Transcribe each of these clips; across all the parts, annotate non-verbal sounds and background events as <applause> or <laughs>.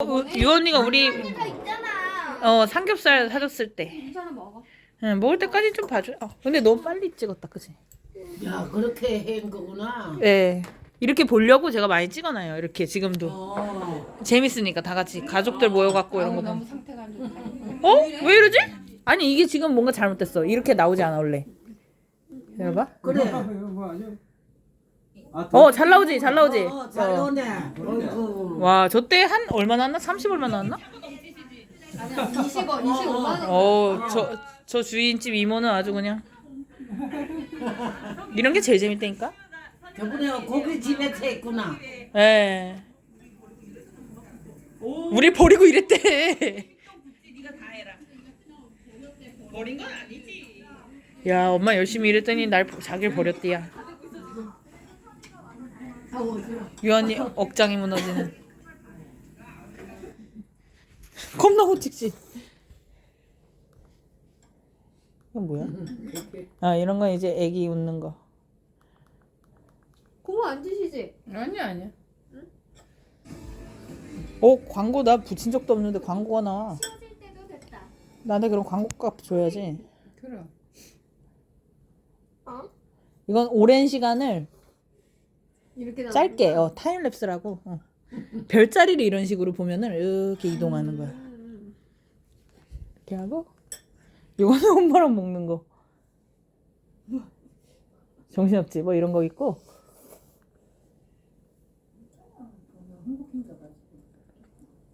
어, 유언니가 우리 있잖아. 어 삼겹살 사줬을 때 괜찮아 먹어. 응, 먹을 때까지 좀 봐줘. 어, 근데 너무 빨리 찍었다, 그치? 야 그렇게 한 거구나. 네. 이렇게 보려고 제가 많이 찍어놔요. 이렇게 지금도 어. 재밌으니까 다 같이 가족들 모여갖고 이런 거. 너무. 상태가 안 좋다. 어? 왜 이러지? 아니 이게 지금 뭔가 잘못됐어. 이렇게 나오지 않아 원래. 봐봐. 그래. 어, 잘 나오지, 잘 나오지. 어, 잘 어. 나오네. 어이구. 와, 저 때 한 얼마 나왔나? 30 얼마 나왔나? 20원, 25만 원. 어, 저, 저 주인집 이모는 아주 그냥 이런 게 제일 재밌다니까. 저번에 고기 집에서 했구나. 예. 우리 버리고 이랬대. 야, 엄마 열심히 일했더니 날 자기를 버렸대야. 유한이 억장이 무너지는. 겁나 호찍지. 이건 뭐야? 아, 이런 건 이제 애기 웃는 거. 고모 안 드시지? 아니야 아니야. 어, 광고 나 붙인 적도 없는데 광고가 나와. 씻어질 때도 됐다. 나한테 그럼 광고값 줘야지. 그럼. 어? 이건 오랜 시간을 이렇게 짧게? 어, 타임랩스라고 어. 별자리를 이런 식으로 보면은 이렇게 이동하는 거야. 음. 이렇게 하고 이거는 엄마랑 <laughs> 먹는 거. 정신없지 뭐 이런 거 있고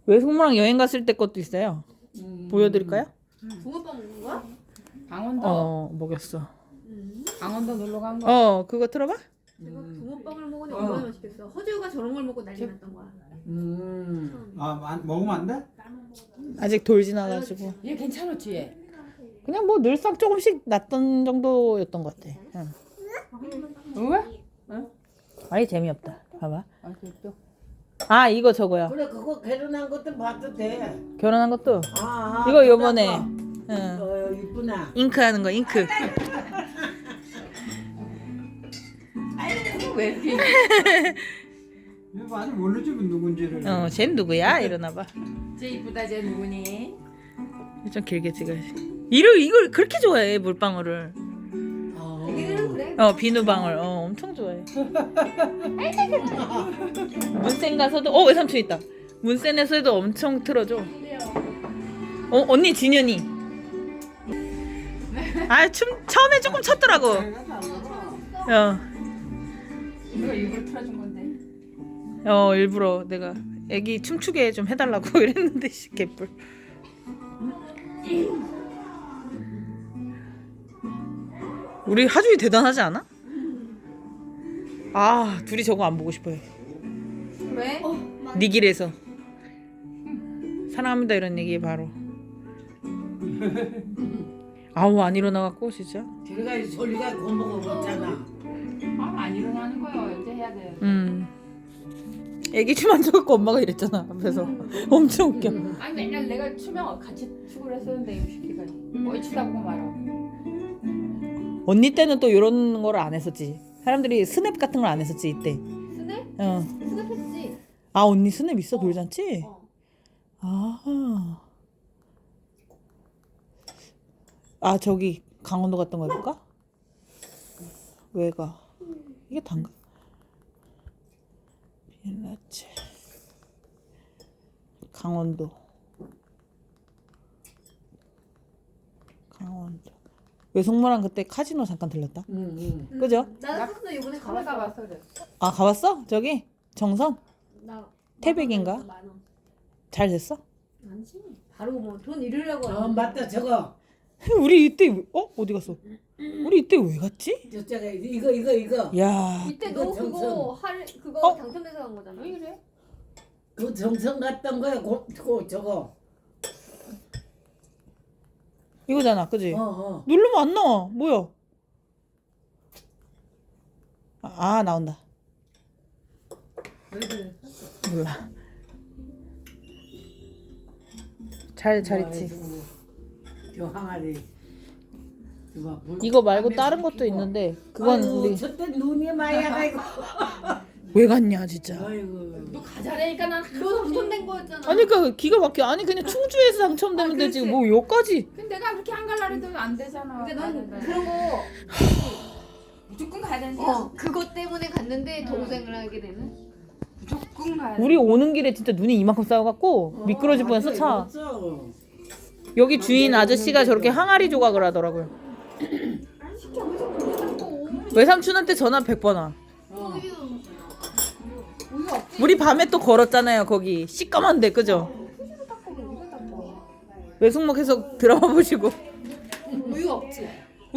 외숙모랑 여행 갔을 때 것도 있어요. 보여드릴까요? 붕어빵 먹는 거야? 강원도 어 먹였어. 강원도 놀러 간 거. 어 그거 들어봐. 제가 붕어빵을 먹으니 얼마나 맛있겠어. 허지우가 저런 걸 먹고 난리 났던 거야. 음. 아 안- 먹으면 안 돼? 아직 돌 지나가지고 얘 괜찮았지 얘. 그냥 뭐 늘상 조금씩 났던 정도였던 것 같아. 응. 왜? 아이 재미없다. 봐봐. 아아 이거 저거야. 그래 그거 결혼한 것도 봐도 돼. 결혼한 것도 아, 아, 이거 요번에. 응. 어 이쁘나. 잉크 하는 거 잉크. 왜 이거 아직 모르지 뭐 누군지를. 어, 쟨 누구야? 이러나 봐. 쟤 이쁘다 쟤 누구니? 좀 길게 찍어야지. 이를 이걸 그렇게 좋아해 물방울을. 어. 얘기는 그래. 어 비누방울. 어 엄청 좋아해. 문센 가서도 어 외삼촌 있다. 문센에서도 엄청 틀어줘. 어 언니 진현이. 아춤 처음에 조금 쳤더라고. 어. 이거 일부러 틀어준 건데. 어 일부러 내가 애기 춤추게 좀 해달라고 <laughs> 이랬는데 씨 개뿔 우리 하준이 대단하지 않아? 아 둘이 저거 안 보고 싶어요 왜? 네 길에서 사랑합니다 이런 얘기 바로 <laughs> 아우 안 일어나갖고 진짜 저리가 소리가 고모가 없잖아. 아안 일어나는 거요. 이제 해야 돼. 음 애기 춤 안 춰갖고 엄마가 이랬잖아 앞에서 엄청 웃겨 아니 맨날 내가 추면 같이 추구를 했었는데 이 새끼가 어이 치다 보고 말아. 언니 때는 또 이런 거를 안 했었지. 사람들이 스냅 같은 걸 안 했었지 이때. 스냅? 어. 스냅 했지. 아 언니 스냅 있어 돌잔치? 어. 아. 아 저기 강원도 갔던 거 해볼까? 왜 가? 이게 단가? 빌라체 강원도 강원도 외숙모랑 그때 카지노 잠깐 들렸다. 응, 응. 그죠? 나 카지노 이번에 가봤어. 가봤어. 아 가봤어? 저기 정선 나 태백인가? 만 원. 잘 됐어? 아니지. 바로 뭐 돈 잃으려고. 어. 맞다 저거. 우리 이때 왜- 어 어디 갔어? 우리 이때 왜 갔지? 저쪽에 이거 이거 이거. 야 이때 이거 너 그거 정성. 할 그거 어? 당첨돼서 간 거잖아. 왜 이래? 그 정성 갔던 거야. 고, 고 저거. 이거잖아, 그지? 어 어. 누르면 안 나와. 뭐야? 아, 아, 나온다. 몰라. 잘 잘했지. 저 항아리. 물- 이거 말고 밤에 다른 것도 섞이고. 있는데 그건 아유, 우리 저때 눈이 많이 <laughs> 와가지고 왜 갔냐 진짜. 아이고. 너 가자라니까 난 그거 당첨된 거였잖아. 아니 그러니까 기가 막혀. 아니 그냥 충주에서 당첨되면 아, 되지 그렇지. 뭐 여기까지. 근데 내가 그렇게 한 갈라 해도 안 되잖아 근데 난 나는. 그런 거 <sighs> 무조건 가야 되는 데 어, 그것 때문에 갔는데 더 고생을 하게 되는. 무조건 가야 돼 우리 오는 길에 진짜 눈이 이만큼 쌓여갖고 미끄러질 뻔했어 차. 여기 주인 아저씨가 저렇게 항아리 조각을 하더라고요. 외삼촌한테 전화 100번 와. 어. 우리 밤에 또 걸었잖아요 거기 시꺼먼데 그죠? 우유 닦고 외숙모 계속 드라마 보시고 우유 없지.